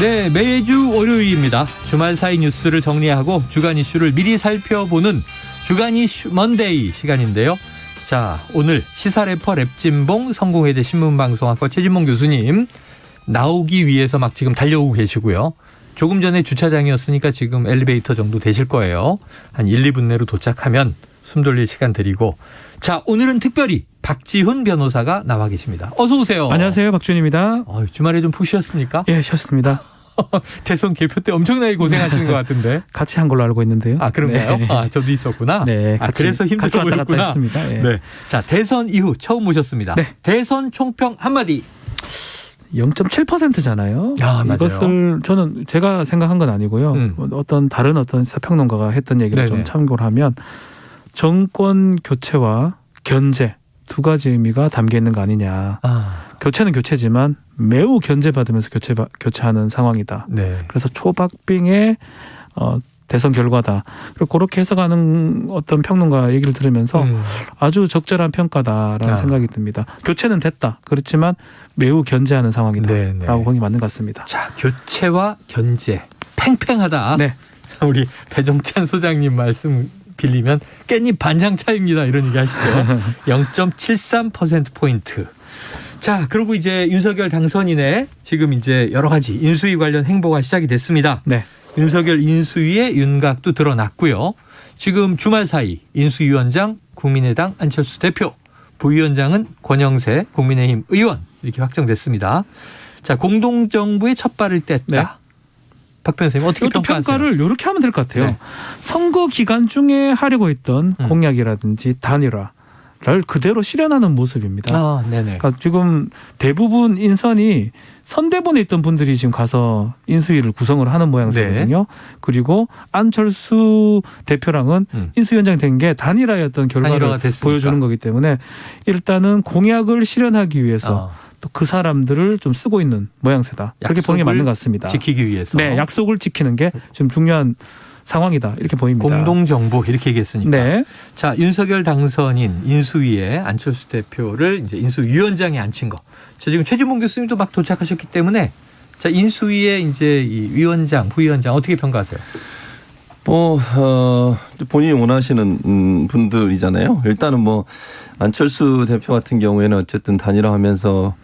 네, 매주 월요일입니다. 주말 사이 뉴스를 정리하고 주간 이슈를 미리 살펴보는 주간 이슈 먼데이 시간인데요. 자, 오늘 시사 래퍼 랩진봉 성공회대 신문방송학과 최진봉 교수님 나오기 위해서 막 지금 달려오고 계시고요. 조금 전에 주차장이었으니까 지금 엘리베이터 정도 되실 거예요. 한 1, 2분 내로 도착하면 숨 돌릴 시간 드리고 자, 오늘은 특별히 박지훈 변호사가 나와 계십니다. 어서 오세요. 안녕하세요, 박준입니다. 어, 주말에 좀 푹 쉬었습니까? 예, 쉬었습니다. 대선 개표 때 엄청나게 고생하시는 것 같은데. 같이 한 걸로 알고 있는데요. 아 그런가요? 네. 아 저도 있었구나. 네, 아, 같이, 그래서 힘들어 같이 왔다 갔다 보였구나. 했습니다. 예. 네. 자 대선 이후 처음 모셨습니다. 네. 대선 총평 한마디. 0.7%잖아요. 아, 맞아요. 이것을 저는 제가 생각한 건 아니고요. 음. 뭐 어떤 다른 어떤 사평론가가 했던 얘기를. 좀 참고를 하면 정권 교체와 견제 두 가지 의미가 담겨 있는 거 아니냐. 아 교체는 교체지만 매우 견제받으면서 교체 교체하는 상황이다. 네. 그래서 초박빙의 어, 대선 결과다. 그리고 그렇게 해석하는 어떤 평론가 얘기를 들으면서 음. 아주 적절한 평가다라는 아. 생각이 듭니다. 교체는 됐다. 그렇지만 매우 견제하는 네, 네. 상황이다라고 보기 맞는 것 같습니다. 자 교체와 견제 팽팽하다. 네. 우리 배종찬 소장님 말씀 빌리면 깻잎 반장 차입니다. 이런 얘기 하시죠. 0.73% 포인트. 자, 그리고 이제 윤석열 당선인의 지금 이제 여러 가지 인수위 관련 행보가 시작이 됐습니다. 네. 윤석열 인수위의 윤곽도 드러났고요. 지금 주말 사이 인수위원장 국민의당 안철수 대표, 부위원장은 권영세 국민의힘 의원 이렇게 확정됐습니다. 자, 공동정부의 첫 발을 뗐다. 네. 박 변호사님 어떻게 이것도 평가하세요? 평가를 이렇게 하면 될 것 같아요. 네. 선거 기간 중에 하려고 했던 음. 공약이라든지 단일화 를 그대로 실현하는 모습입니다. 아, 네네. 그러니까 지금 대부분 인선이 선대본에 있던 분들이 지금 가서 인수위를 구성을 하는 모양새거든요. 그리고 안철수 대표랑은 음. 인수위원장 된 게 단일화였던 결과를. 보여주는 거기 때문에 일단은 공약을 실현하기 위해서 어, 또 그 사람들을 좀 쓰고 있는 모양새다. 그렇게 보는 게 맞는 것 같습니다. 지키기 위해서 네, 약속을 지키는 게 지금 중요한 상황이다. 이렇게 보입니다. 공동 정부 이렇게 얘기했으니까. 네. 자, 윤석열 당선인 인수위에 안철수 대표를 이제 인수위원장에 앉힌 거. 자, 지금 최진봉 교수님도 막 도착하셨기 때문에 자, 인수위의 이제 이 위원장, 부위원장 어떻게 평가하세요? 뭐, 어, 본인이 원하시는 음, 분들이잖아요. 일단은 뭐, 안철수 대표 같은 경우에는 어쨌든 단일화하면서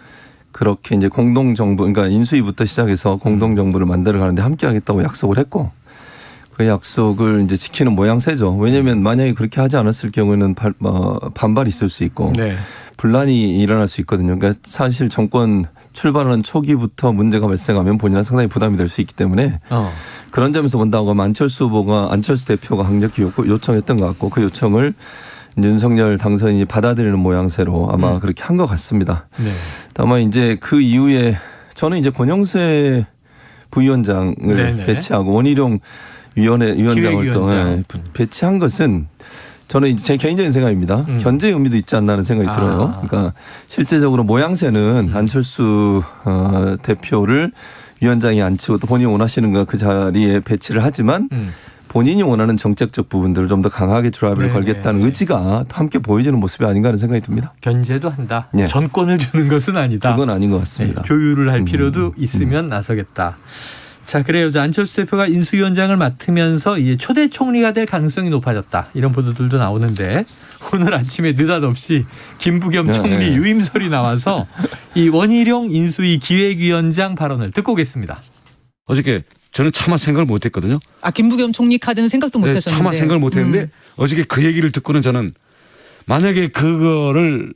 그렇게 이제 공동 정부, 그러니까 인수위부터 시작해서 공동 정부를 만들어 가는데 함께 하겠다고 약속을 했고 그 약속을 이제 지키는 모양새죠. 왜냐하면 만약에 그렇게 하지 않았을 경우에는 발, 어, 반발이 있을 수 있고 네. 분란이 일어날 수 있거든요. 그러니까 사실 정권 출발하는 초기부터 문제가 발생하면 본인은 상당히 부담이 될 수 있기 때문에 어. 그런 점에서 본다고 하면 안철수 후보가 안철수 대표가 강력히 요- 요청했던 것 같고 그 요청을 윤석열 당선인이 받아들이는 모양새로 아마 음. 그렇게 한 것 같습니다. 네. 다만 이제 그 이후에 저는 이제 권영세 부위원장을 네네. 배치하고 원희룡 위원회 위원장을 또 부- 배치한 것은 저는 이제 제 개인적인 생각입니다. 음. 견제 의미도 있지 않나 하는 생각이 아. 들어요. 그러니까 실제적으로 모양새는 음. 안철수 어, 대표를 위원장이 앉히고 또 본인이 원하시는 거그 자리에 배치를 하지만 음. 본인이 원하는 정책적 부분들을 좀 더 강하게 드라이브를 네네. 걸겠다는 의지가 함께 보여지는 모습이 아닌가 하는 생각이 듭니다. 견제도 한다. 예. 전권을 주는 것은 아니다. 그건 아닌 것 네, 같습니다. 조율을 할 음, 필요도 있으면 나서겠다. 자, 그래요. 자, 안철수 대표가 인수위원장을 맡으면서 이제 초대 총리가 될 가능성이 높아졌다. 이런 보도들도 나오는데 오늘 아침에 느닷없이 김부겸 네, 총리 네. 유임설이 나와서 이 원희룡 인수위 기획위원장 발언을 듣고 오겠습니다. 어저께 저는 차마 생각을 못 했거든요. 아 김부겸 총리 카드는 생각도 못 네, 하셨는데. 차마 생각을 못 했는데 음. 어저께 그 얘기를 듣고는 저는 만약에 그거를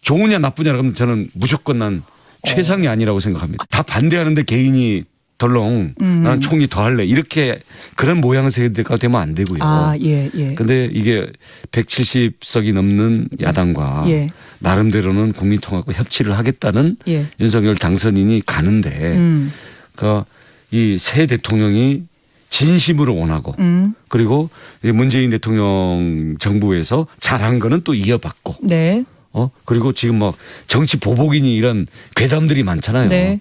좋으냐 나쁘냐 그러면 저는 무조건 난 최상이 아니라고 생각합니다. 다 반대하는데 개인이 덜렁 음. 나는 총리 더 할래 이렇게 그런 모양새가 되면 안 되고요. 아, 예, 예. 근데 이게 170석이 넘는 야당과 예. 나름대로는 국민통합과 협치를 하겠다는 예. 윤석열 당선인이 가는데 음. 그러니까 이 새 대통령이 진심으로 원하고 음. 그리고 이 문재인 대통령 정부에서 잘한 거는 또 이어받고 네. 어 그리고 지금 뭐 정치 보복이니 이런 괴담들이 많잖아요. 네.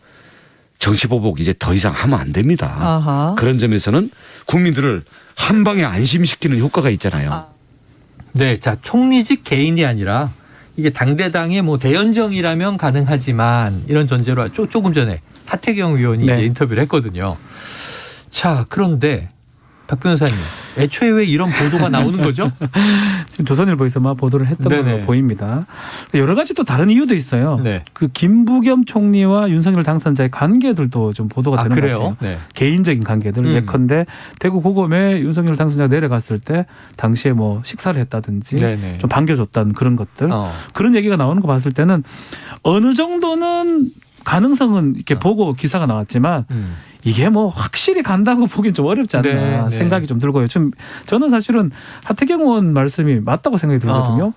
정치 보복 이제 더 이상 하면 안 됩니다. 아하. 그런 점에서는 국민들을 한 방에 안심시키는 효과가 있잖아요. 아. 네, 자 총리직 개인이 아니라 이게 당대당의 뭐 대연정이라면 가능하지만 이런 전제로 조, 조금 전에 하태경 의원이 네. 이제 인터뷰를 했거든요. 자, 그런데 박 변호사님, 애초에 왜 이런 보도가 나오는 거죠? 지금 조선일보에서만 보도를 했던 네네. 걸로 보입니다. 여러 가지 또 다른 이유도 있어요. 네. 그 김부겸 총리와 윤석열 당선자의 관계들도 좀 보도가 아, 되는 것 그래요? 같아요. 네. 개인적인 관계들 음. 예컨대 대구 고검에 윤석열 당선자가 내려갔을 때 당시에 뭐 식사를 했다든지 네네. 좀 반겨줬다는 그런 것들 어. 그런 얘기가 나오는 거 봤을 때는 어느 정도는 가능성은 이렇게 어. 보고 기사가 나왔지만 음. 이게 뭐 확실히 간다고 보기엔 좀 어렵지 않나 네, 네. 생각이 좀 들고요. 지금 저는 사실은 하태경 의원 말씀이 맞다고 생각이 들거든요.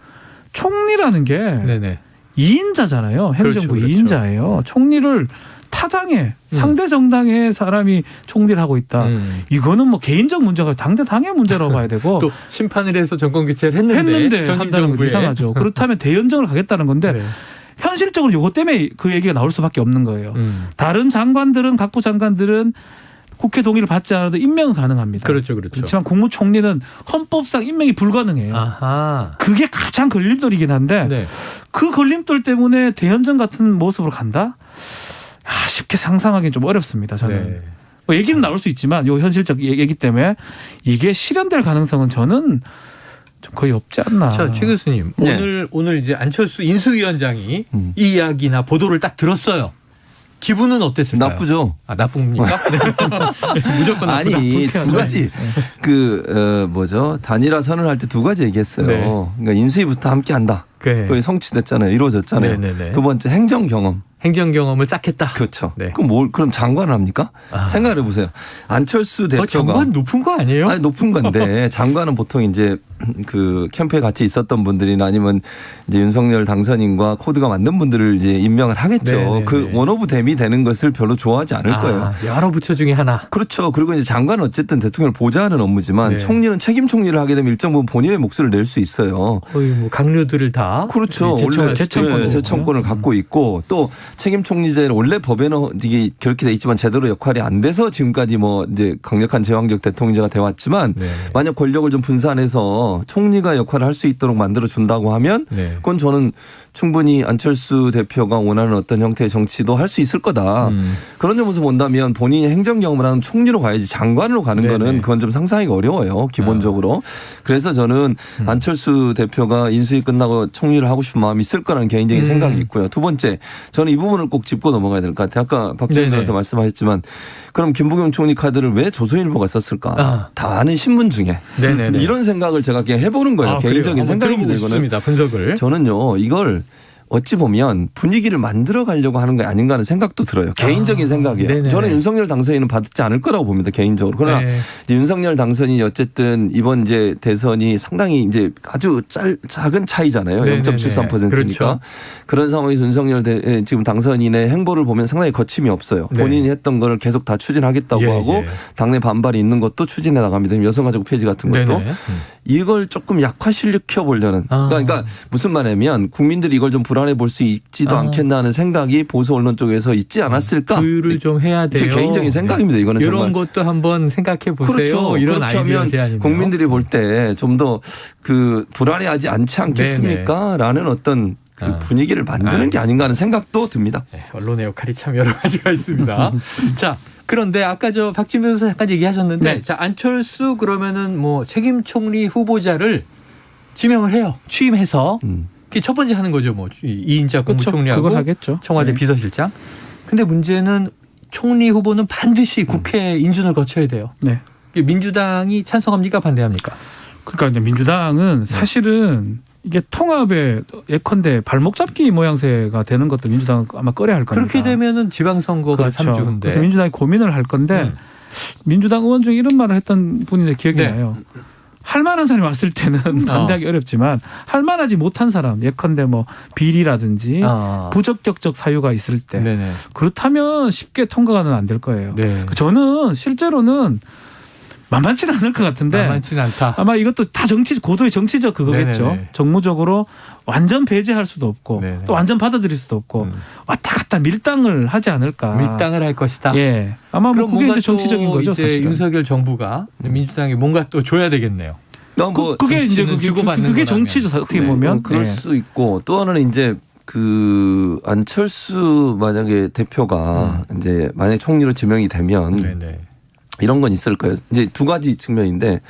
총리라는 게 네네. 2인자잖아요. 행정부 그렇죠, 그렇죠. 2인자예요. 총리를 타당의 음. 상대 정당의 사람이 총리를 하고 있다. 음. 이거는 뭐 개인적 문제가 당대 당의 문제라고 봐야 되고 또 심판을 해서 정권 교체를 했는데, 했는데 한다는 건. 이상하죠. 그렇다면 대연정을 가겠다는 건데 네. 현실적으로 이것 때문에 그 얘기가 나올 수밖에 없는 거예요. 음. 다른 장관들은 각부 장관들은 국회 동의를 받지 않아도 임명은 가능합니다. 그렇죠, 그렇죠. 그렇지만 국무총리는 헌법상 임명이 불가능해요. 아하. 그게 가장 걸림돌이긴 한데 네. 그 걸림돌 때문에 대연정 같은 모습으로 간다? 아, 쉽게 상상하기 좀 어렵습니다. 저는 네. 뭐 얘기는 나올 수 있지만 요 현실적 얘- 얘기 때문에 이게 실현될 가능성은 저는 좀 거의 없지 않나. 자, 최 교수님. 네. 오늘, 오늘 이제 안철수 인수위원장이 음. 이 이야기나 보도를 딱 들었어요. 기분은 어땠을까요? 나쁘죠. 아, 나쁩니까? 네. 무조건. 아니 두. 가지 그 어, 뭐죠 단일화 선언할 때 두 가지 얘기했어요. 네. 그러니까 인수위부터 함께한다. 네. 그게 성취됐잖아요. 이루어졌잖아요. 네네네. 두 번째 행정 경험. 행정 경험을 쌓겠다. 그렇죠. 네. 그럼 뭘 그럼 장관을 합니까? 아. 생각을 해보세요. 안철수 어, 대표가 정관 높은 거 아니에요? 아니 높은 건데 장관은 보통 이제 그 캠프에 같이 있었던 분들이나 아니면 이제 윤석열 당선인과 코드가 맞는 분들을 이제 임명을 하겠죠. 네네네. 그 원오브 댐이 되는 것을 별로 좋아하지 않을 아, 거예요. 여러 부처 중에 하나. 그렇죠. 그리고 이제 장관은 어쨌든 대통령을 보좌하는 업무지만 네. 총리는 책임 총리를 하게 되면 일정 부분 본인의 목소리를 낼 수 있어요. 거의 뭐 강료들을 다. 그렇죠. 네, 원래. 제청권을 네, 제청권을 갖고 있고 또 책임 총리제는 원래 법에는 이게 그렇게 돼 있지만 제대로 역할이 안 돼서 지금까지 뭐 이제 강력한 제왕적 대통령제가 돼 왔지만 네. 만약 권력을 좀 분산해서 총리가 역할을 할 수 있도록 만들어 준다고 하면 네. 그건 저는 충분히 안철수 대표가 원하는 어떤 형태의 정치도 할 수 있을 거다. 음. 그런 점에서 본다면 본인이 행정 경험을 하는 총리로 가야지 장관으로 가는 네네. 거는 그건 좀 상상하기가 어려워요. 기본적으로. 그래서 저는 음. 안철수 대표가 인수위 끝나고 총리를 하고 싶은 마음이 있을 거라는 개인적인 음. 생각이 있고요. 두 번째, 저는 이 부분을 꼭 짚고 넘어가야 될 것 같아요. 아까 박지원 네네. 변호사 말씀하셨지만 그럼 김부겸 총리 카드를 왜 조선일보가 썼을까? 아. 다 아는 신문 중에 네네네. 이런 생각을 제가 그냥 해보는 거예요. 아? 개인적인 생각입니다. 이거는. 분석을. 저는요 이걸 어찌 보면 분위기를 만들어 가려고 하는 게 아닌가 하는 생각도 들어요. 개인적인 생각이에요. 네네네. 저는 윤석열 당선인은 받지 않을 거라고 봅니다. 개인적으로. 그러나 네. 윤석열 당선인이 어쨌든 이번 이제 대선이 상당히 이제 아주 짤, 작은 차이잖아요. 네네네. 0.73%니까. 그렇죠. 그런 상황에서 윤석열 대, 에, 지금 당선인의 행보를 보면 상당히 거침이 없어요. 네. 본인이 했던 거를 계속 다 추진하겠다고 예, 하고 예. 당내 반발이 있는 것도 추진해 나갑니다. 여성가족 폐지 같은 것도. 네네. 음. 이걸 조금 약화시켜 보려는 아. 그러니까, 그러니까 무슨 말이냐면 국민들이 이걸 좀 불안 해 볼 수 있지도 아. 않겠나 하는 생각이 보수 언론 쪽에서 있지 않았을까? 조율을 좀 해야 돼요. 제 개인적인 생각입니다. 이거는 이런 정말. 것도 한번 생각해 보세요. 그렇죠. 이런 그렇게 하면 제안이네요. 국민들이 볼 때 좀 더 그 불안해하지 않지 않겠습니까?라는 어떤 그 아. 분위기를 만드는 게 아닌가 하는 생각도 듭니다. 네, 언론의 역할이 참 여러 가지가 있습니다. 자, 그런데 아까 저 박진 변호사 잠깐 얘기하셨는데, 네. 자 안철수 그러면은 뭐 책임 총리 후보자를 지명을 해요. 취임해서 음. 그게 첫 번째 하는 거죠. 뭐 이인자. 국무총리하고 그걸 하겠죠. 청와대 네. 비서실장. 근데 문제는 총리 후보는 반드시 국회 인준을 거쳐야 돼요. 네. 민주당이 찬성합니까 반대합니까? 그러니까 이제 민주당은 사실은 이게 통합의 예컨대 발목 잡기 모양새가 되는 것도 민주당은 아마 꺼려야 할 겁니다. 그렇게 되면은 지방선거가 그렇죠. 삼 3주인데. 그래서 민주당이 고민을 할 건데 네. 민주당 의원 중에 이런 말을 했던 분이 기억이 네. 나요. 할 만한 사람이 왔을 때는 반대하기 어렵지만 할 만하지 못한 사람 예컨대 뭐 비리라든지 아. 부적격적 사유가 있을 때 네네. 그렇다면 쉽게 통과가는 안 될 거예요. 네. 저는 실제로는 만만치는 않을 것 같은데 만만치 않다. 아마 이것도 다 정치 고도의 정치적 그거겠죠. 네네네. 정무적으로 완전 배제할 수도 없고 네네. 또 완전 받아들일 수도 없고 음. 왔다 갔다 밀당을 하지 않을까. 밀당을 할 것이다. 예. 아마 뭐 그럼 그게 뭔가 이제 정치적인 또 거죠. 이제 사실은. 윤석열 정부가 민주당에 뭔가 또 줘야 되겠네요. 뭐 그, 그게 이제 그게, 주고받는 그게 거라면. 정치죠 어떻게 네, 보면. 어, 그럴 네. 수 있고 또 하나는 이제 그 안철수 만약에 대표가 이제 만약 총리로 지명이 되면 네네. 이런 건 있을 거예요. 이제 두 가지 측면인데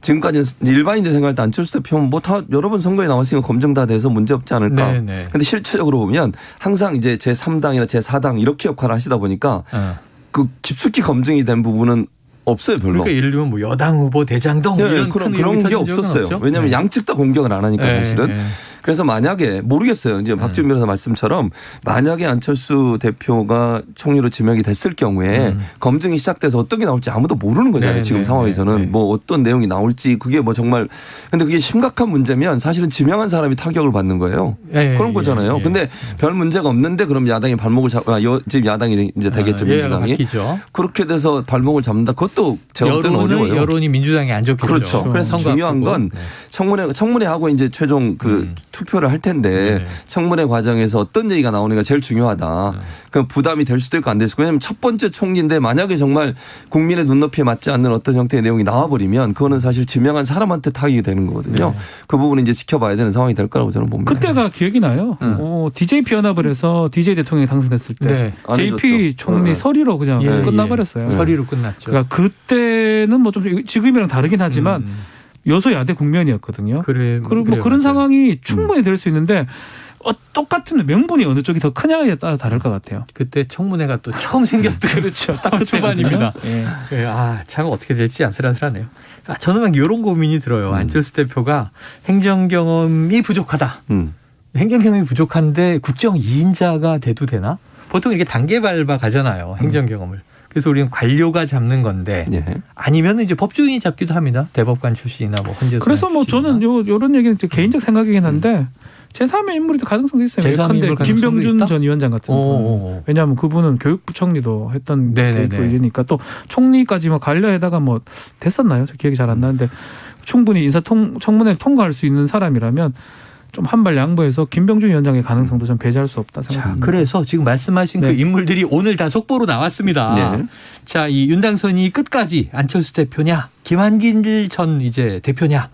지금까지 일반인들 생각할 때 안철수 대표는 뭐 다 여러 번 선거에 나왔으니까 검증 다 돼서 문제 없지 않을까. 네네. 근데 실체적으로 보면 항상 이제 제 3당이나 제 4당 이렇게 역할을 하시다 보니까 어. 그 깊숙이 검증이 된 부분은 없어요, 별로. 그러니까 예를 들면 뭐 여당 후보 대장동 네, 이런 그런 큰 그런 게 없었어요. 없죠? 왜냐하면 네. 양측 다 공격을 안 하니까 네, 사실은. 네. 그래서 만약에 모르겠어요. 이제 박지원 변호사 말씀처럼 만약에 안철수 대표가 총리로 지명이 됐을 경우에 음. 검증이 시작돼서 어떤 게 나올지 아무도 모르는 거잖아요. 네, 지금 네, 상황에서는 네, 네. 뭐 어떤 내용이 나올지 그게 뭐 정말 근데 그게 심각한 문제면 사실은 지명한 사람이 타격을 받는 거예요. 예, 예, 그런 거잖아요. 예, 예. 근데 별 문제가 없는데 그럼 야당이 발목을 잡, 아, 여, 지금 야당이 이제 되겠죠 아, 민주당이. 그렇게 돼서 발목을 잡는다. 그것도 제가 볼 때는 어려워요. 여론이 민주당이 안 좋겠죠. 그렇죠. 그래서 중요한. 건 네. 청문회 청문회 하고 이제 최종 그 음. 투표를 할 텐데 네. 청문회 과정에서 어떤 얘기가 나오는가 제일 중요하다. 네. 그 부담이 될 수도 있고 안 될 수도 있고 왜냐하면 첫 번째 총리인데 만약에 정말 국민의 눈높이에 맞지 않는 어떤 형태의 내용이 나와버리면 그거는 사실 지명한 사람한테 타격이 되는 거거든요. 네. 그 부분은 이제 지켜봐야 되는 상황이 될 거라고 저는 봅니다. 그때가 기억이 나요. 음. 어, DJP 연합을 해서 DJ 대통령이 당선됐을 때 네. 안 JP 해줬죠. 총리 네. 서리로 그냥 예, 끝나버렸어요. 예. 서리로 끝났죠. 그러니까 그때는 뭐 좀 지금이랑 다르긴 하지만 음. 여소야대 국면이었거든요. 그래, 그리고 뭐 그래요, 그런 맞아요. 상황이 충분히 될 수 있는데 어, 똑같은 명분이 어느 쪽이 더 크냐에 따라 다를 것 같아요. 그때 청문회가 또 처음 생겼던 그렇죠. 딱 초반입니다. 예. 예, 아, 참 어떻게 될지 아슬아슬하네요. 아, 저는 막 이런 고민이 들어요. 안철수 대표가 행정 경험이 부족하다. 음. 행정 경험이 부족한데 국정 2인자가 돼도 되나? 보통 이렇게 단계 밟아 가잖아요. 행정 경험을. 그래서 우리는 관료가 잡는 건데 예. 아니면 이제 법조인이 잡기도 합니다. 대법관 출신이나 뭐 헌재. 그래서 뭐 저는 요 요런 얘기는 제 개인적 생각이긴 한데 제3의 인물이 더 가능성도 있어요. 제3의 예컨대 인물 가능성도 김병준 있다? 전 위원장 같은 오, 경우는. 오, 오. 왜냐하면 그분은 교육부 총리도 했던 네네네. 그 일이니까 또 총리까지 뭐 관료에다가 뭐 됐었나요? 저 기억이 잘 안 나는데 충분히 인사 통 청문회를 통과할 수 있는 사람이라면 좀 한 발 양보해서 김병준 위원장의 가능성도 좀 배제할 수 없다 자, 생각합니다. 그래서 지금 말씀하신 그 네. 인물들이 오늘 다 속보로 나왔습니다. 네. 자, 이 윤당선이 끝까지 안철수 대표냐, 김한길 전 이제 대표냐,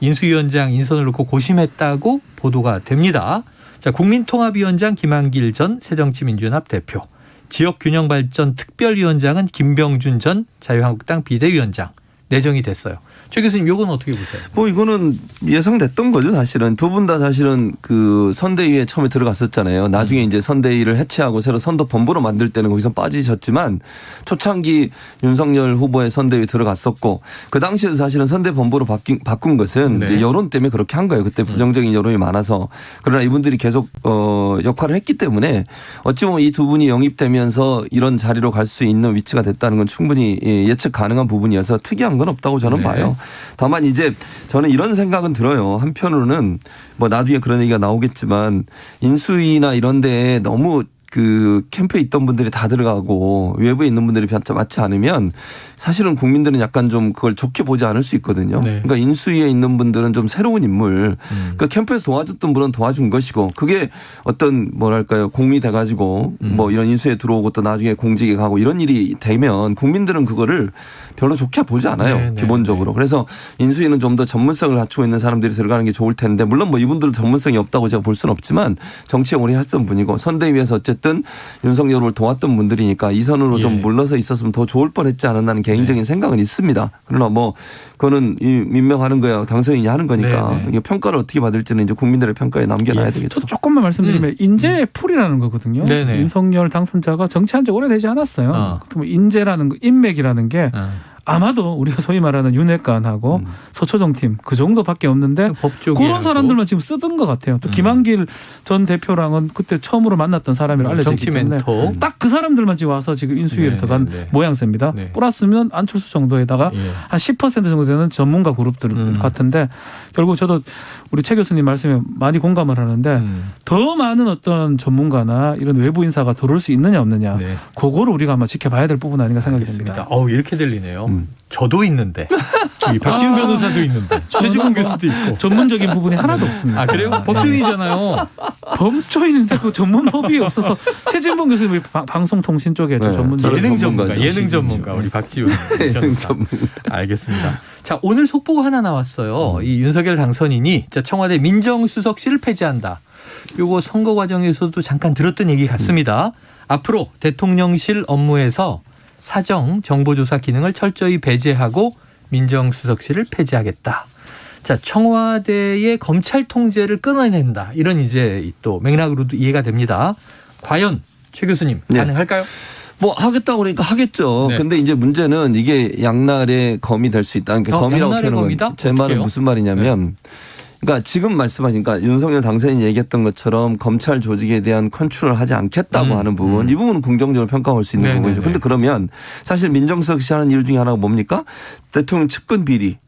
인수위원장 인선을 놓고 고심했다고 보도가 됩니다. 자, 국민통합위원장 김한길 전 새정치민주연합 대표, 지역균형발전 특별위원장은 김병준 전 자유한국당 비대위원장 내정이 됐어요. 최 교수님, 요건 어떻게 보세요? 뭐 이거는 예상됐던 거죠 사실은 두 분 다 사실은 그 선대위에 처음에 들어갔었잖아요 나중에 음. 이제 선대위를 해체하고 새로 선도 본부로 만들 때는 거기서 빠지셨지만 초창기 윤석열 후보의 선대위 들어갔었고 그 당시에도 사실은 선대 본부로 바뀐 바꾼 것은 네. 이제 여론 때문에 그렇게 한 거예요 그때 부정적인 여론이 많아서 그러나 이분들이 계속 어 역할을 했기 때문에 어찌 보면 이 두 분이 영입되면서 이런 자리로 갈 수 있는 위치가 됐다는 건 충분히 예, 예측 가능한 부분이어서 특이한 건 없다고 저는 네. 봐요. 다만 이제 저는 이런 생각은 들어요. 한편으로는 뭐 나중에 그런 얘기가 나오겠지만 인수위나 이런 데에 너무 그 캠프에 있던 분들이 다 들어가고 외부에 있는 분들이 맞지 않으면 사실은 국민들은 약간 좀 그걸 좋게 보지 않을 수 있거든요. 네. 그러니까 인수위에 있는 분들은 좀 새로운 인물, 음. 그러니까 캠프에서 도와줬던 분은 도와준 것이고 그게 어떤 뭐랄까요 공이 돼가지고 음. 뭐 이런 인수에 들어오고 또 나중에 공직에 가고 이런 일이 되면 국민들은 그거를 별로 좋게 보지 않아요 네, 네, 기본적으로. 그래서 인수위는 좀 더 전문성을 갖추고 있는 사람들이 들어가는 게 좋을 텐데 물론 뭐 이분들도 전문성이 없다고 제가 볼 수는 없지만 정치에 오래 했던 분이고 선대위에서 어쨌든 윤석열을 도왔던 분들이니까 이 선으로 예. 좀 물러서 있었으면 더 좋을 뻔했지 않았나는 개인적인 네. 생각은 있습니다. 그러나 뭐 그거는 이 임명하는 거야 당선인이 하는 거니까 네, 네. 이게 평가를 어떻게 받을지는 이제 국민들의 평가에 남겨놔야 예. 되겠죠. 저도 조금만 말씀드리면 인재의 풀이라는 거거든요. 음. 네네. 윤석열 당선자가 정치한 지 오래되지 않았어요. 어. 인재라는 거, 인맥이라는 게 어. 아마도 우리가 소위 말하는 윤핵관하고 음. 서초정 팀 그 정도밖에 없는데 법조계 그런 사람들만 지금 쓰던 것 같아요. 또 음. 김한길 전 대표랑은 그때 처음으로 만났던 사람이라 알려져 있기 때문에. 딱 그 사람들만 지금 와서 지금 인수위를 네, 들어간 네, 네. 모양새입니다. 네. 플러스면 안철수 정도에다가 예. 한10% 정도 되는 전문가 그룹들 음. 같은데 결국 저도 우리 최 교수님 말씀에 많이 공감을 하는데 음. 더 많은 어떤 전문가나 이런 외부 인사가 들어올 수 있느냐 없느냐 네. 그거를 우리가 아마 지켜봐야 될 부분 아닌가 생각이 듭니다. 어우, 이렇게 들리네요. 음. 음. 저도 있는데 이 박지훈 아. 변호사도 있는데 최지봉 교수도 있고. 전문적인 부분이 하나도 없습니다. 아 그래요? 네. 법조인이잖아요. 법조인인데 그 전문 법이 없어서 최진봉 교수님 방- 방송통신 쪽에 좀 네, 저는 예능 전문가. 예능 전문가 우리 박지훈 예능. 전문가. 알겠습니다. 자 오늘 속보가 하나 나왔어요. 이 윤석열 당선인이 자, 청와대 민정수석실을 폐지한다. 요거 선거 과정에서도 잠깐 들었던 얘기 같습니다. 앞으로 대통령실 업무에서 사정 정보조사 기능을 철저히 배제하고 민정수석실을 폐지하겠다. 자 청와대의 검찰 통제를 끊어낸다. 이런 이제 또 맥락으로도 이해가 됩니다. 과연 최 교수님 네. 가능할까요? 뭐 하겠다고 그러니까 하겠죠. 네. 근데 이제 문제는 이게 양날의 검이 될 수 있다. 그러니까 어, 검이라고 표현하는 검이다? 건제 말은? 무슨 말이냐면 그러니까 지금 말씀하시니까 윤석열 당선인이 얘기했던 것처럼 검찰 조직에 대한 컨트롤을 하지 않겠다고 음, 하는 부분 음. 이 부분은 긍정적으로 평가할 수 있는 네네네. 부분이죠. 근데 그러면 사실 민정수석실 하는 일 중에 하나가 뭡니까? 대통령 측근 비리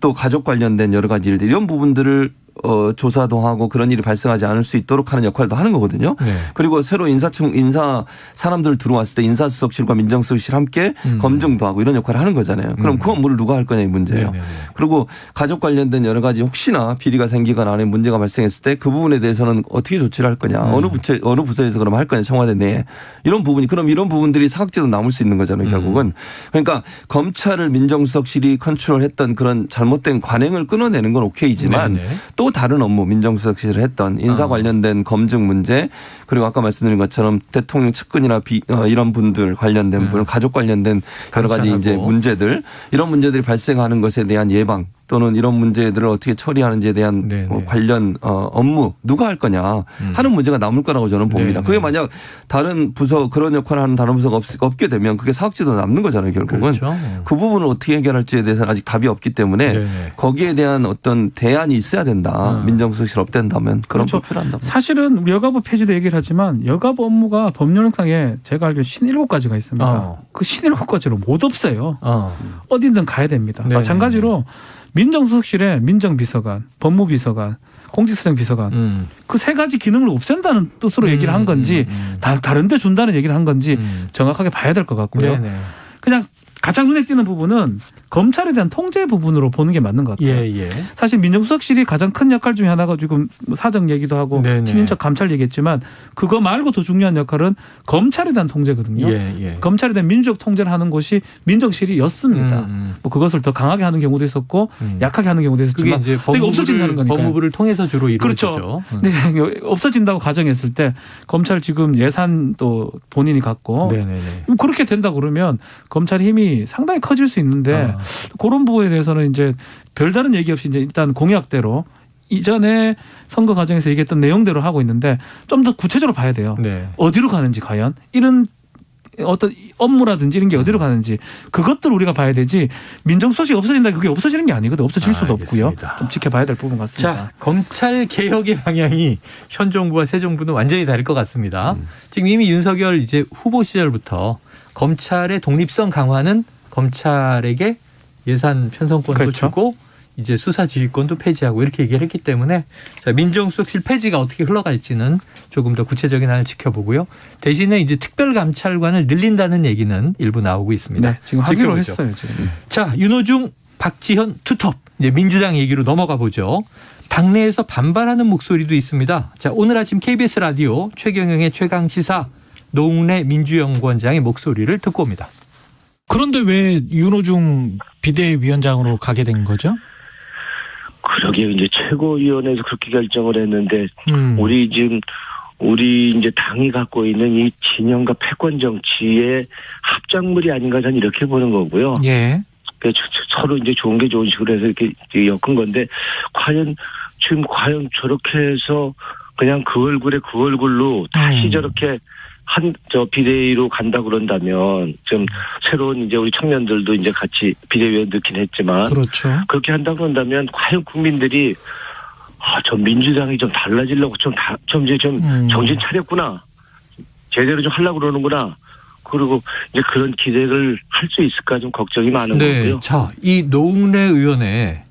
또 가족 관련된 여러 가지 일들 이런 부분들을 어, 조사도 하고 그런 일이 발생하지 않을 수 있도록 하는 역할도 하는 거거든요. 네. 그리고 새로 인사청 인사 사람들 들어왔을 때 인사수석실과 민정수석실 함께 음. 검증도 하고 이런 역할을 하는 거잖아요. 그럼 음. 그 업무를 누가 할 거냐 이 문제예요. 네네네. 그리고 가족 관련된 여러 가지 혹시나 비리가 생기거나 안에 문제가 발생했을 때 그 부분에 대해서는 어떻게 조치를 할 거냐. 음. 어느 부처 어느 부서에서 그럼 할 거냐 청와대 내에 이런 부분이 그럼 이런 부분들이 사각지대로 남을 수 있는 음. 거잖아요. 결국은 그러니까 검찰을 민정수석실이 컨트롤했던 그런 잘못된 관행을 끊어내는 건 오케이지만 네네. 또 다른 업무 민정수석실을 했던 인사 아. 관련된 검증 문제 그리고 아까 말씀드린 것처럼 대통령 측근이나 비, 어, 이런 분들 관련된 분 가족 관련된 여러 가지. 이제 문제들 이런 문제들이 발생하는 것에 대한 예방 또는 이런 문제들을 어떻게 처리하는지에 대한 네네. 어, 관련 어, 업무 누가 할 거냐 하는 문제가 남을 거라고 저는 봅니다. 음. 네네. 그게 만약 다른 부서 그런 역할을 하는 다른 부서가 없, 없게 되면 그게 사각지도 남는 거잖아요. 결국은 그렇죠. 그 부분을 어떻게 해결할지에 대해서는 아직 답이 없기 때문에 네네. 거기에 대한 어떤 대안이 있어야 된다. 음. 민정수석실 없댄다면 그런 그렇죠. 거 필요한다. 사실은 여가부 폐지도 얘기를 하지만 여가부 업무가 법령상에 제가 알기로 57가지가 있습니다. 어. 그 57가지를 못 없어요. 어. 어디든 가야 됩니다. 네. 마찬가지로 민정수석실에 민정비서관, 법무비서관, 공직수정비서관 음. 그세 가지 기능을 없앤다는 뜻으로 얘기를 한 건지 음, 음, 다, 다른데 준다는 얘기를 한 건지 음. 정확하게 봐야 될 것 같고요. 네네. 그냥 가장 눈에 띄는 부분은 검찰에 대한 통제 부분으로 보는 게 맞는 것 같아요. 예, 예. 사실 민정수석실이 가장 큰 역할 중에 하나가 지금 뭐 사정 얘기도 하고 네네. 친인척 감찰 얘기했지만 그거 말고 더 중요한 역할은 검찰에 대한 통제거든요. 예, 예. 검찰에 대한 민족 통제를 하는 곳이 민정실이었습니다. 음, 음. 뭐 그것을 더 강하게 하는 경우도 있었고 음. 약하게 하는 경우도 그게 있었지만 이제 근데 이거 없어진다는 법무부를, 거니까. 법무부를 통해서 주로 이루어지죠. 그렇죠. 음. 네, 없어진다고 가정했을 때 검찰 지금 예산 또 본인이 갖고 네네네. 그렇게 된다 그러면 검찰 힘이 상당히 커질 수 있는데 아. 그런 부분에 대해서는 이제 별다른 얘기 없이 이제 일단 공약대로 이전에 선거 과정에서 얘기했던 내용대로 하고 있는데 좀 더 구체적으로 봐야 돼요. 네. 어디로 가는지 과연 이런 어떤 업무라든지 이런 게 어디로 가는지 그것들 우리가 봐야 되지 민정수석이 없어진다 그게 없어지는 게 아니거든 없어질 수도 없고요 알겠습니다. 좀 지켜봐야 될 부분 같습니다. 자, 검찰 개혁의 방향이 현 정부와 새 정부는 완전히 다를 것 같습니다. 음. 지금 이미 윤석열 이제 후보 시절부터 검찰의 독립성 강화는 검찰에게 예산 편성권도 그렇죠. 주고 이제 수사 지휘권도 폐지하고 이렇게 얘기를 했기 때문에 자, 민정수석실 폐지가 어떻게 흘러갈지는 조금 더 구체적인 안을 지켜보고요. 대신에 이제 특별감찰관을 늘린다는 얘기는 일부 나오고 있습니다. 네, 지금 하기로. 했어요 지금. 자, 윤호중, 박지현 투톱. 이제 민주당 얘기로 넘어가 보죠. 당내에서 반발하는 목소리도 있습니다. 자, 오늘 아침 KBS 라디오 최경영의 최강 시사 노웅래 민주연구원장의 목소리를 듣고 옵니다. 그런데 왜 윤호중 비대위원장으로 가게 된 거죠? 그러게 이제 최고위원회에서 그렇게 결정을 했는데 음. 우리 지금 우리 이제 당이 갖고 있는 이 진영과 패권 정치의 합작물이 아닌가 저는 이렇게 보는 거고요. 예. 그 서로 이제 좋은 게 좋은 식으로 해서 이렇게 엮은 건데 과연 지금 과연 저렇게 해서 그냥 그 얼굴에 그 얼굴로 다시 음. 저렇게 한 저 비대위로 간다 그런다면 좀 새로운 이제 우리 청년들도 이제 같이 비대위원 넣긴 했지만 그렇죠. 그렇게 한다 그런다면 과연 국민들이 아, 저 민주당이 좀 달라지려고 좀, 다, 좀 이제 좀 음. 정신 차렸구나. 제대로 좀 하려고 그러는구나. 그리고 이제 그런 기대를 할 수 있을까 좀 걱정이 많은 네. 거고요. 자, 이 노웅래 의원의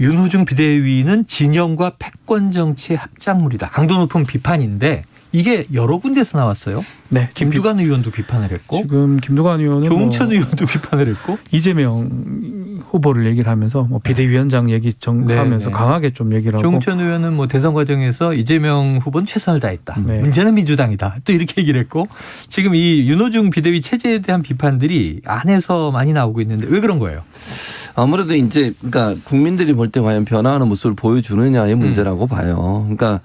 윤호중 비대위는 진영과 패권 정치의 합작물이다. 강도 높은 비판인데 이게 여러 군데서 나왔어요. 네. 김두관 의원도 비판을 했고 지금 김두관 의원은 조홍천 뭐 의원도 비판을 했고 이재명 후보를 얘기를 하면서 뭐 비대위원장 얘기 정 네, 하면서 네. 강하게 좀 얘기를 하고 조홍천 의원은 뭐 대선 과정에서 이재명 후보는 최선을 다했다. 네. 문제는 민주당이다. 또 이렇게 얘기를 했고 지금 이 윤호중 비대위 체제에 대한 비판들이 안에서 많이 나오고 있는데 왜 그런 거예요? 아무래도 이제 그러니까 국민들이 볼 때 과연 변화하는 모습을 보여주느냐의 문제라고 봐요. 그러니까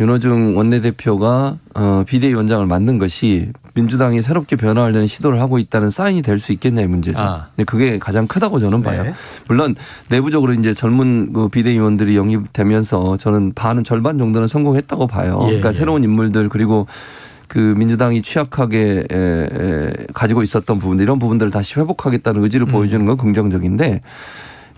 윤호중 원내대표가 어 비대위원장을 만든 것이 민주당이 새롭게 변화하려는 시도를 하고 있다는 사인이 될 수 있겠냐의 문제죠. 아. 근데 그게 가장 크다고 저는 봐요. 네. 물론 내부적으로 이제 젊은 그 비대위원들이 영입되면서 저는 반은 절반 정도는 성공했다고 봐요. 예, 그러니까 예. 새로운 인물들 그리고 그 민주당이 취약하게 에, 에, 가지고 있었던 부분들 이런 부분들을 다시 회복하겠다는 의지를 음. 보여주는 건 긍정적인데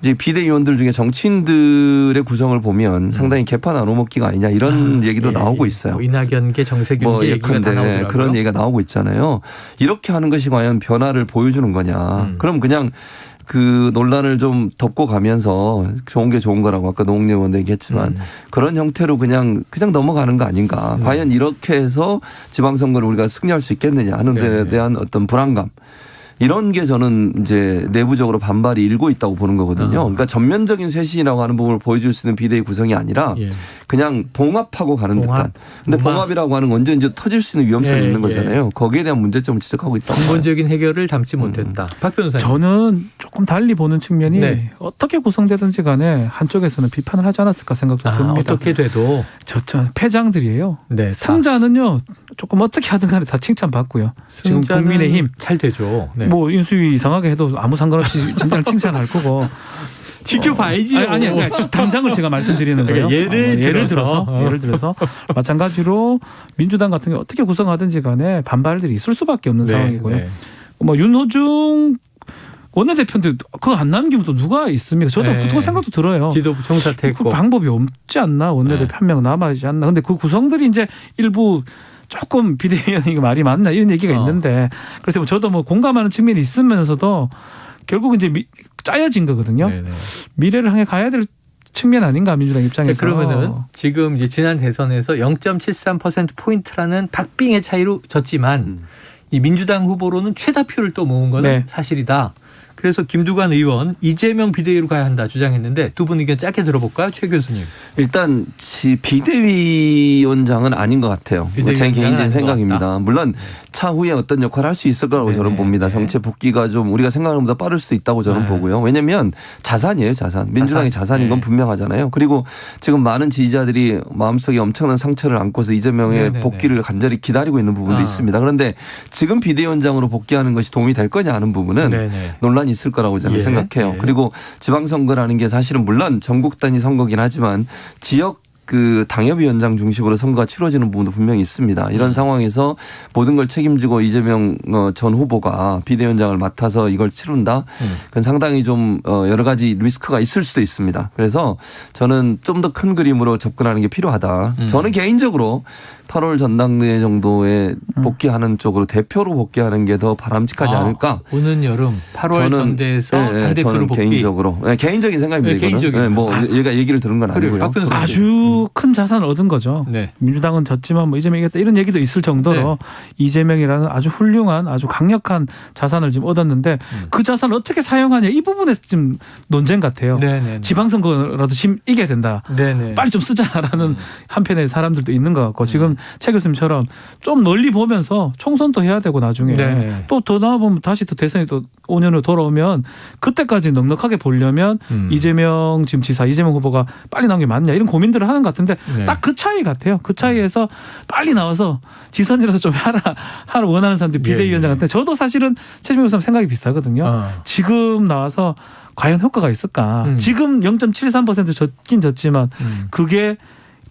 이제 비대위원들 중에 정치인들의 구성을 보면 상당히 개파 나눠 먹기가 아니냐 이런 얘기도 예, 나오고 예. 있어요. 뭐 이낙연계 정세균계 뭐 얘기가 나오더라고요. 그런 얘기가 나오고 있잖아요. 이렇게 하는 것이 과연 변화를 보여주는 거냐. 음. 그럼 그냥 그 논란을 좀 덮고 가면서 좋은 게 좋은 거라고 아까 노웅래 의원도 얘기했지만 음. 그런 형태로 그냥 그냥 넘어가는 거 아닌가. 과연 이렇게 해서 지방선거를 우리가 승리할 수 있겠느냐 하는 데 네. 대한 어떤 불안감. 이런 게 저는 이제 내부적으로 반발이 일고 있다고 보는 거거든요. 어. 그러니까 전면적인 쇄신이라고 하는 부분을 보여줄 수 있는 비대위 구성이 아니라 예. 그냥 봉합하고 가는 봉합. 듯한. 근데 봉합. 봉합이라고 하는 건 언제든지 터질 수 있는 위험성이 예, 있는 예. 거잖아요. 거기에 대한 문제점을 지적하고 있다고 봐요. 근본적인 해결을 담지 음. 못했다. 박 변호사님. 저는 조금 달리 보는 측면이 네. 어떻게 구성되든지 간에 한쪽에서는 비판을 하지 않았을까 생각도 아, 듭니다. 어떻게 돼도 저, 저 패장들이에요. 네, 다. 승자는요 조금 어떻게 하든 간에 다 칭찬받고요. 지금 국민의힘 잘 되죠. 네. 뭐 인수위 이상하게 해도 아무 상관없이 진짜 칭찬할 거고. 지켜봐야지요. 아니, 아니, 아니, 당장을 제가 말씀드리는 거예요. 그러니까 예를 어, 예를 들어서. 들어서, 어. 예를 들어서 마찬가지로 민주당 같은 게 어떻게 구성하든지 간에 반발들이 있을 수밖에 없는 네, 상황이고요. 네. 뭐 윤호중 원내대표인데 그거 안 남기면 또 누가 있습니까? 저도 네. 그 생각도 들어요. 지도부 그 총사퇴했고 방법이 없지 않나 원내대표 네. 한명 남아있지 않나 근데 그 구성들이 이제 일부 조금 비대위원이 말이 맞나 이런 얘기가 어. 있는데 그래서 뭐 저도 뭐 공감하는 측면이 있으면서도 결국 이제 미- 짜여진 거거든요 네네. 미래를 향해 가야 될 측면 아닌가 민주당 자, 입장에서 그러면은 지금 이제 지난 대선에서 0.73% 포인트라는 박빙의 차이로 졌지만 음. 이 민주당 후보로는 최다표를 또 모은 거는 네. 사실이다. 그래서 김두관 의원 이재명 비대위로 가야 한다 주장했는데 두 분 의견 짧게 들어볼까요, 최 교수님? 일단 지- 비대위원장은 아닌 것 같아요. 뭐제 개인적인 것 생각입니다. 물론 차후에 어떤 역할을 할 수 있을 거라고 네네, 저는 봅니다. 네. 정치 복귀가 좀 우리가 생각하는 것보다 빠를 수도 있다고 저는 네. 보고요. 왜냐하면 자산이에요, 자산. 민주당의 자산. 자산 인 건 네. 분명하잖아요. 그리고 지금 많은 지지자들이 마음속에 엄청난 상처를 안고서 이재명의 네네네. 복귀를 간절히 기다리고 있는 부분도 아. 있습니다. 그런데 지금 비대위원장으로 복귀하는 것이 도움이 될 거냐 하는 부분은 네네. 논란이 있을 거라고 저는 예, 생각해요. 예. 그리고 지방선거라는 게 사실은 물론 전국 단위 선거긴 하지만 지역 그 당협위원장 중심으로 선거가 치러지는 부분도 분명히 있습니다. 이런 음. 상황에서 모든 걸 책임지고 이재명 어, 전 후보가 비대위원장을 맡아서 이걸 치룬다. 음. 그건 상당히 좀 어, 여러 가지 리스크가 있을 수도 있습니다. 그래서 저는 좀 더 큰 그림으로 접근하는 게 필요하다. 음. 저는 개인적으로 8월 전당대회 정도에 복귀하는 쪽으로 대표로 복귀하는 게 더 바람직하지 아, 않을까. 오는 여름 8월 저는 전대에서 예, 예, 당대표로 저는 복귀. 개인적으로 예, 개인적인 생각입니다. 네, 이거는. 개인적인. 예, 뭐 아. 얘가 얘기를 들은 건 그래요, 아니고요. 박 변호사님. 아주 큰 자산을 얻은 거죠. 네. 민주당은 졌지만 뭐 이재명이 이겼다 이런 얘기도 있을 정도로 네. 이재명이라는 아주 훌륭한 아주 강력한 자산을 지금 얻었는데 음. 그 자산을 어떻게 사용하냐 이 부분에 지금 논쟁 같아요. 네네. 지방선거라도 심 이겨야 된다. 네네. 빨리 좀 쓰자라는 음. 한편의 사람들도 있는 것 같고 지금 최 교수님처럼 좀 널리 보면서 총선도 해야 되고 나중에 네네. 또더 나아보면 다시 또 대선이 또 5년으로 돌아오면 그때까지 넉넉하게 보려면 음. 이재명 지금 지사 이재명 후보가 빨리 나온 게 맞냐 이런 고민들을 하는 것 같은데 네. 딱그 차이 같아요. 그 차이에서 빨리 나와서 지선이라도 좀 하라 하라 원하는 사람들이 예, 비대위원장 예. 같은 데 저도 사실은 최재명 교수님 생각이 비슷하거든요. 어. 지금 나와서 과연 효과가 있을까? 음. 지금 0.73% 졌긴 졌지만 음. 그게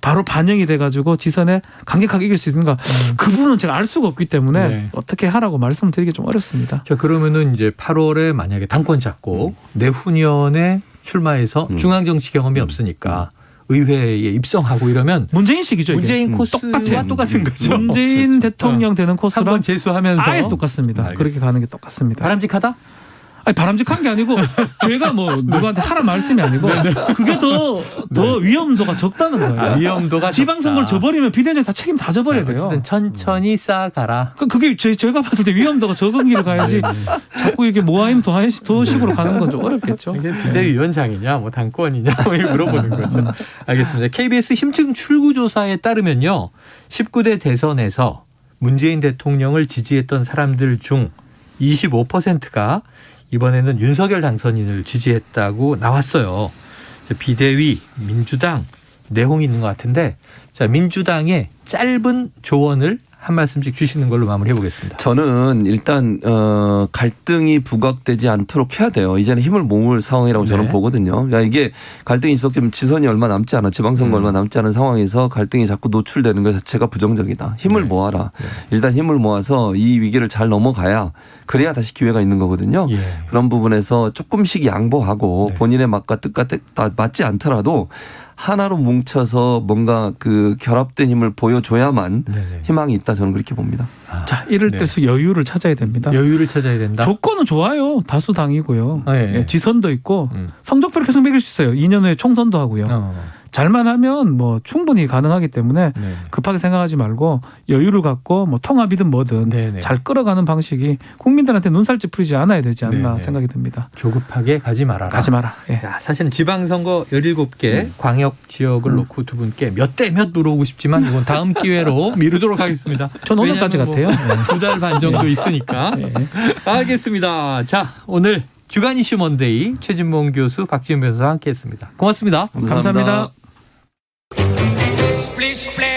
바로 반영이 돼가지고 지선에 강력하게 이길 수 있는가? 그 부분은 제가 알 수가 없기 때문에 음. 네. 어떻게 하라고 말씀을 드리기 좀 어렵습니다. 자 그러면은 이제 8월에 만약에 당권 잡고 내후년에 출마해서 음. 중앙 정치 경험이 없으니까 의회에 입성하고 이러면 문재인 식이죠. 이게. 문재인 음. 코스와 똑같아요. 똑같은 거죠. 문재인 대통령 되는 코스랑 한번 재수하면서 아예 똑같습니다. 알겠습니다. 그렇게 가는 게 똑같습니다. 바람직하다? 아니 바람직한 게 아니고 제가 뭐 누구한테 하라 말씀이 아니고 그게 더더 위험도가 적다는 거예요. 아, 위험도가 지방선거를 적다. 져버리면 비대위원장 다 책임 다 져버려야 돼요. 어쨌든 천천히 쌓아가라. 그- 그게 제, 제가 봤을 때 위험도가 적은 길을 가야지 자꾸 이게 모아임 도하시 도식으로 가는 건 좀 어렵겠죠. 이게 비대위원장이냐, 뭐 당권이냐, 뭐 물어보는 거죠. 알겠습니다. KBS 힘증 출구조사에 따르면요, 19대 대선에서 문재인 대통령을 지지했던 사람들 중 25%가 이번에는 윤석열 당선인을 지지했다고 나왔어요. 자, 비대위, 민주당 내용이 있는 것 같은데, 자 민주당의 짧은 조언을 한 말씀씩 주시는 걸로 마무리해 보겠습니다. 저는 일단 어 갈등이 부각되지 않도록 해야 돼요. 이제는 힘을 모을 상황이라고 저는 네. 보거든요. 그러니까 이게 갈등이 있었지만 지선이 얼마 남지 않아 지방선거 음. 얼마 남지 않은 상황에서 갈등이 자꾸 노출되는 것 자체가 부정적이다. 힘을 네. 모아라. 일단 힘을 모아서 이 위기를 잘 넘어가야 그래야 다시 기회가 있는 거거든요. 예. 그런 부분에서 조금씩 양보하고 네. 본인의 맛과 뜻과 뜻- 맞지 않더라도 하나로 뭉쳐서 뭔가 그 결합된 힘을 보여줘야만 네네. 희망이 있다 저는 그렇게 봅니다. 자 이럴 네. 때 여유를 찾아야 됩니다. 여유를 찾아야 된다. 조건은 좋아요. 다수당이고요. 아, 예. 예, 지선도 있고 음. 성적표를 계속 매길 수 있어요. 2년 후에 총선도 하고요. 어. 잘만 하면 뭐 충분히 가능하기 때문에 네. 급하게 생각하지 말고 여유를 갖고 뭐 통합이든 뭐든 네네. 잘 끌어가는 방식이 국민들한테 눈살찌 풀리지 않아야 되지 않나 네네. 생각이 듭니다. 조급하게 가지 말아라. 가지 마라. 예. 야, 사실은 지방선거 17개 광역 지역을 음. 놓고 두 분께 몇 대 몇 물어보고 싶지만 이건 다음 기회로 미루도록 하겠습니다. 전 오늘까지 같아요. 두달 반 정도 있으니까. 예. 알겠습니다. 자, 오늘 주간 이슈 먼데이 최진봉 교수 박지은 변호사와 함께했습니다. 고맙습니다. 감사합니다. please play.